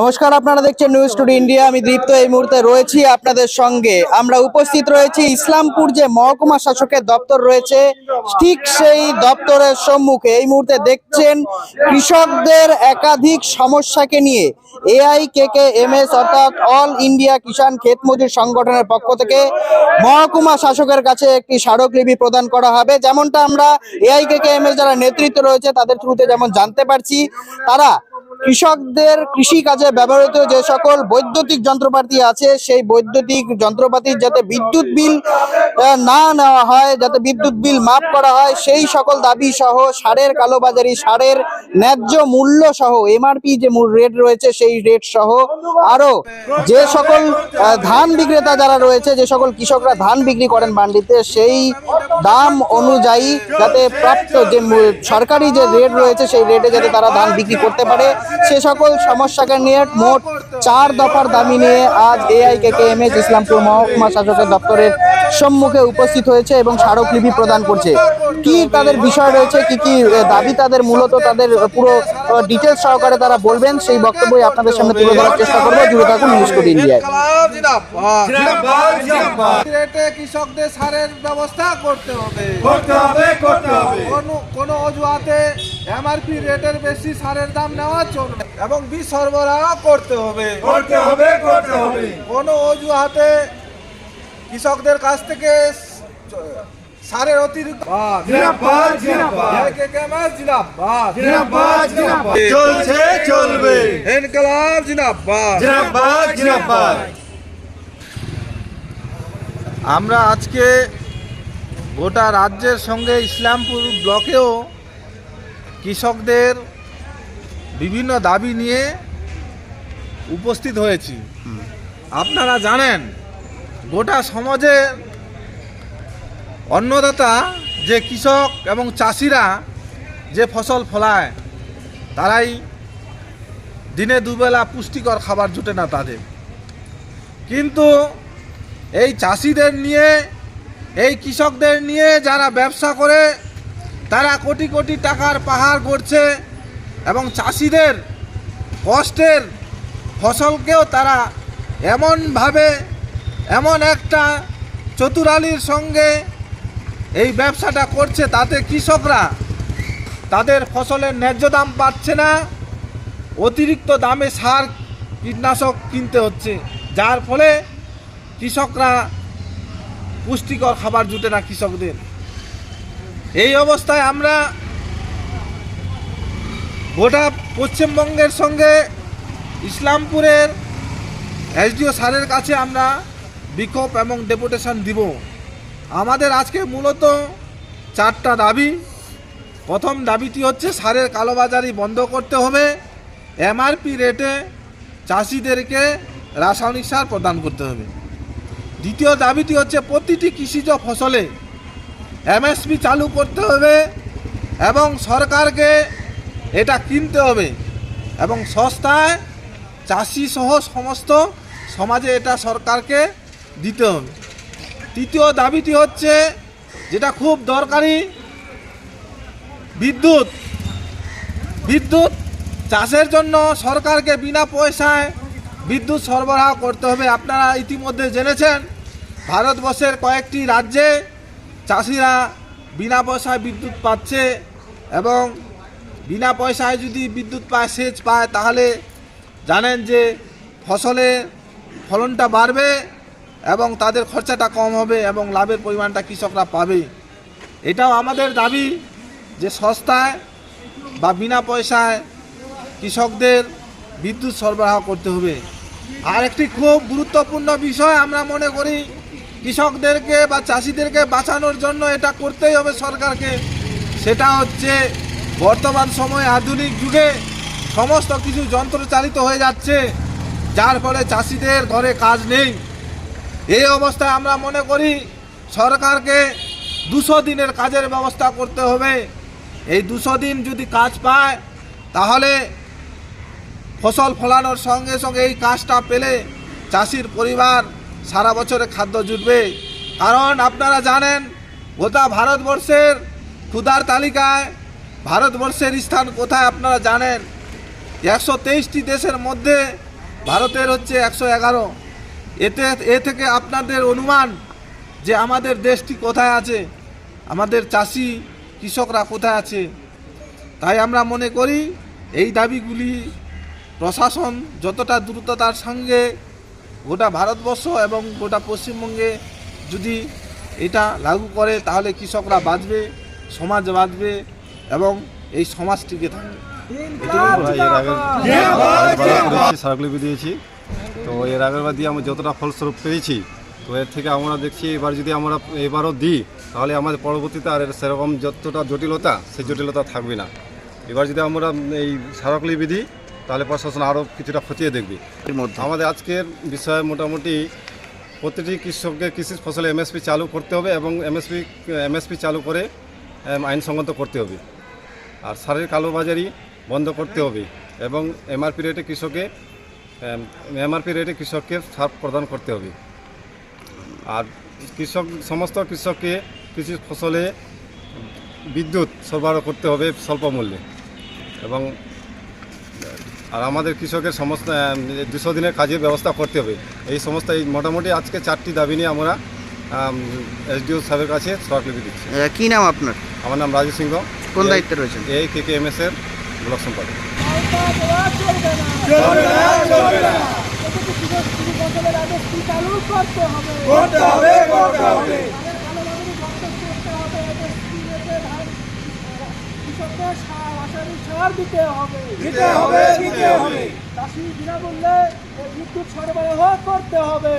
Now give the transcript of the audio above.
নমস্কার, আপনারা দেখছেন নিউজ টুডে ইন্ডিয়া আমি দীপ্ত এই মুহূর্তে রয়েছি আপনাদের সঙ্গে। আমরা উপস্থিত রয়েছি ইসলামপুর যে মহকুমা শাসকের দপ্তর রয়েছে, ঠিক সেই দপ্তরের সম্মুখে। এই মুহূর্তে দেখছেন কৃষকদের একাধিক সমস্যাকে নিয়ে। AI K K M S অর্থাৎ অল ইন্ডিয়া কিষাণ ক্ষেত মজুর সংগঠনের পক্ষ থেকে মহকুমা শাসকের কাছে একটি স্মারকলিপি প্রদান করা হবে। যেমনটা আমরা AI K K M S যারা নেতৃত্ব রয়েছে, তাদের থ্রুতে যেমন জানতে পারছি, তারা কৃষকদের কৃষি কাজে ব্যবহৃত যে সকল বৈদ্যুতিক যন্ত্রপাতি আছে, সেই বৈদ্যুতিক যন্ত্রপাতির যাতে বিদ্যুৎ বিল না নেওয়া হয়, যাতে বিদ্যুৎ বিল মাফ করা হয়, সেই সকল দাবি সহ সারের কালোবাজারি, সারের ন্যায্য মূল্য সহ এমআরপি যে রেট রয়েছে, সেই রেট সহ আরও যে সকল ধান বিক্রেতা যারা রয়েছে, যে সকল কৃষকরা ধান বিক্রি করেন মান্ডিতে, সেই দাম অনুযায়ী যাতে প্রাপ্ত যে সরকারি যে রেট রয়েছে, সেই রেটে যাতে তারা ধান বিক্রি করতে পারে। সে সকল সমস্যাকে নিয়ে মোট চার দফার দামি নিয়ে আজ AI K K M S Islampur মহকুমা শাসকের দপ্তরের সম্মুখে উপস্থিত হয়েছে এবং স্মারকলিপি প্রদান করছে। কি তাদের বিষয় রয়েছে? কি কি দাবি তাদের মূলত তাদের পুরো ডিটেলস সহকারে তারা বলবেন? সেই বক্তব্যই আপনাদের সামনে তুলে ধরার চেষ্টা করব। জুড়ে থাকুন নিউজ টুডে ইন্ডিয়ায় কালাম জিন্দাবাদ। জিন্দাবাদ, জিন্দাবাদ। রেটে কৃষকদের সারের ব্যবস্থা করতে হবে। করতে হবে করতে হবে। কোনো কোনো অজুহাতে এমআরপি রেটের বেশি সারের দাম নেওয়া চলবে। এবং বীজ সরবরাহ করতে হবে। করতে হবে করতে হবে। কোনো অজুহাতে কৃষকদের কাছ থেকে সারের অতিরিক্ত। চলছে চলবে। ইনকলাব আমরা আজকে গোটা রাজ্যের সঙ্গে ইসলামপুর ব্লকেও কৃষকদের বিভিন্ন দাবি নিয়ে উপস্থিত হয়েছি। আপনারা জানেন গোটা সমাজে অন্নদাতা, যে কৃষক এবং চাষিরা যে ফসল ফলায়, তারাই দিনে দুবেলা পুষ্টিকর খাবার জুটে না তাদের। কিন্তু এই চাষিদের নিয়ে, এই কৃষকদের নিয়ে যারা ব্যবসা করে, তারা কোটি কোটি টাকার পাহাড় করছে এবং চাষিদের কষ্টের ফসলকেও তারা এমনভাবে এমন একটা চতুরালির সঙ্গে এই ব্যবসাটা করছে, তাতে কৃষকরা তাদের ফসলের ন্যায্য দাম পাচ্ছে না, অতিরিক্ত দামে সার কীটনাশক কিনতে হচ্ছে। যার ফলে কৃষকরা পুষ্টিকর খাবার জুটে না কৃষকদের। এই অবস্থায় আমরা গোটা পশ্চিমবঙ্গের সঙ্গে ইসলামপুরের এসডিও সারের কাছে আমরা বিক্ষোভ এবং ডেপুটেশন দিব। আমাদের আজকে মূলত চারটা দাবি। প্রথম দাবিটি হচ্ছে সারের কালোবাজারি বন্ধ করতে হবে। এমআরপি রেটে চাষিদেরকে রাসায়নিক সার প্রদান করতে হবে। দ্বিতীয় দাবিটি হচ্ছে প্রতিটি কৃষিজ ফসলে এমএসপি চালু করতে হবে এবং সরকারকে এটা কিনতে হবে এবং সস্তায় চাষি সহ সমস্ত সমাজে এটা সরকারকে দিতে হবে। তৃতীয় দাবিটি হচ্ছে যেটা খুব দরকারি, বিদ্যুৎ। বিদ্যুৎ চাষের জন্য সরকারকে বিনা পয়সায় বিদ্যুৎ সরবরাহ করতে হবে। আপনারা ইতিমধ্যে জেনেছেন, ভারতবর্ষের কয়েকটি রাজ্যে চাষিরা বিনা পয়সায় বিদ্যুৎ পাচ্ছে এবং বিনা পয়সায় যদি বিদ্যুৎ পায়, সেচ পায়, তাহলে জানেন যে ফসলে ফলনটা বাড়বে। এবং তাদের খরচাটা কম হবে এবং লাভের পরিমাণটা কৃষকরা পাবে। এটাও আমাদের দাবি যে সস্তায় বা বিনা পয়সায় কৃষকদের বিদ্যুৎ সরবরাহ করতে হবে। আর একটি খুব গুরুত্বপূর্ণ বিষয় আমরা মনে করি, কৃষকদেরকে বা চাষিদেরকে বাঁচানোর জন্য এটা করতেই হবে সরকারকে। সেটা হচ্ছে বর্তমান সময়ে আধুনিক যুগে সমস্ত কিছু যন্ত্রচালিত হয়ে যাচ্ছে, যার ফলে চাষিদের ঘরে কাজ নেই। এই অবস্থায় আমরা মনে করি সরকারকে দুশো দিনের কাজের ব্যবস্থা করতে হবে। এই দুশো দিন যদি কাজ পায়, তাহলে ফসল ফলানোর সঙ্গে সঙ্গে এই কাজটা পেলে চাষির পরিবার সারা বছরে খাদ্য জুটবে। কারণ আপনারা জানেন, গোটা ভারতবর্ষের ক্ষুধার তালিকায় ভারতবর্ষের স্থান কোথায় আপনারা জানেন? একশো তেইশটি দেশের মধ্যে ভারতের হচ্ছে একশো এগারো। এতে এ থেকে আপনাদের অনুমান যে আমাদের দেশটি কোথায় আছে আমাদের চাষি কৃষকরা কোথায় আছে। তাই আমরা মনে করি এই দাবিগুলি প্রশাসন যতটা দ্রুততার সঙ্গে গোটা ভারতবর্ষ এবং গোটা পশ্চিমবঙ্গে যদি এটা লাগু করে তাহলে কৃষকরা বাঁচবে সমাজ বাঁচবে এবং এই সমাজ টিকে থাকবে স্মারকলিপি দিয়েছি। তো এর আগের বার দিয়ে আমরা যতটা ফলস্বরূপ পেয়েছি তো এর থেকে আমরা দেখছি এবার যদি আমরা এবারও দিই তাহলে আমাদের পরবর্তীতে আর এর সেরকম যতটা জটিলতা সেই জটিলতা থাকবে না। এবার যদি আমরা এই স্মারকলিপি দিই তাহলে প্রশাসন আরও কিছুটা খতিয়ে দেখবে। এর মধ্যে। আমাদের আজকের বিষয়ে মোটামুটি প্রতিটি কৃষককে কৃষি ফসলে এমএসপি চালু করতে হবে এবং এমএসপি এমএসপি চালু করে আইনসঙ্গত করতে হবে। আর সারের কালোবাজারি বন্ধ করতে হবে এবং এমআরপি রেটে কৃষকে এমআরপি রেটে কৃষককে সার প্রদান করতে হবে। আর কৃষক সমস্ত কৃষককে কৃষি ফসলে বিদ্যুৎ সরবরাহ করতে হবে স্বল্প মূল্যে। এবং আর আমাদের কৃষকের সমস্ত দুশো দিনের কাজের ব্যবস্থা করতে হবে। এই সমস্ত এই মোটামুটি আজকে চারটি দাবি নিয়ে আমরা এসডিও সাহেবের কাছে স্মারকলিপি দিচ্ছি। কি নাম আপনার? আমার নাম রাজু সিংহ। কোন দায়িত্বে রয়েছেন? এই কে কে এম এস এর ব্লক সম্পাদক। চলবে না চলবে না করতে হবে করতে দিতে হবে দিতে হবে দিতে হবে চাষি বিনামূল্যে বিদ্যুৎ সরবরাহ করতে হবে।